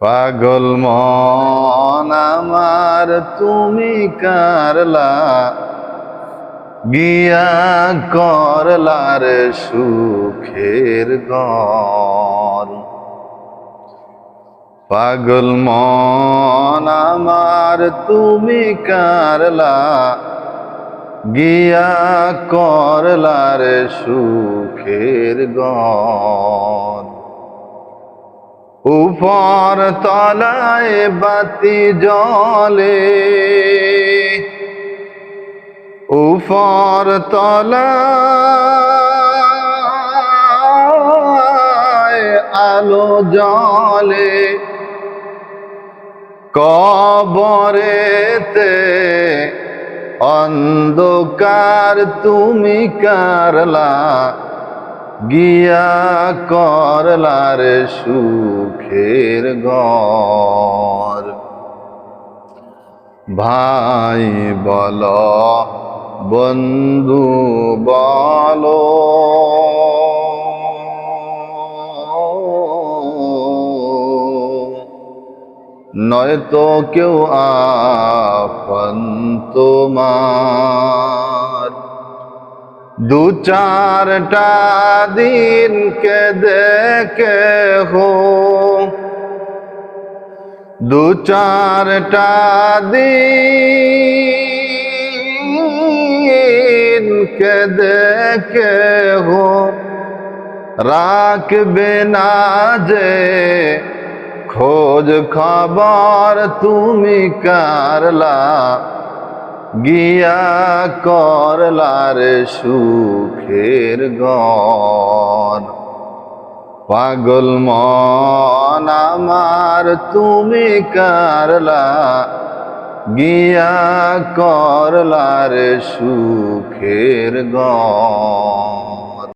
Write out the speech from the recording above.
পাগল মন আমার, তুমি কারলা, গিয়া করলার সুখের গর পাগল মন আমার, তুমি কারলা, গিয়া করলার সুখের গর উপর তলায় বাতি জলে উপর তলায় আলো জলে কবরেতে অন্ধকার তুমি কারলা গিয়া করলার সুখের গর ভাই বল বন্ধু বলো। নয়তো কেউ আপন তোমার দু চারটা দিন কে দেখে হো। দু চারটা দিন কে দেখে হো। রাখবে না যে খোঁজ খবর তুমি কারলা। গিয়া করলার সুখের গর পাগল মন আমার তুমি কারলা? গিয়া করলার সুখের গর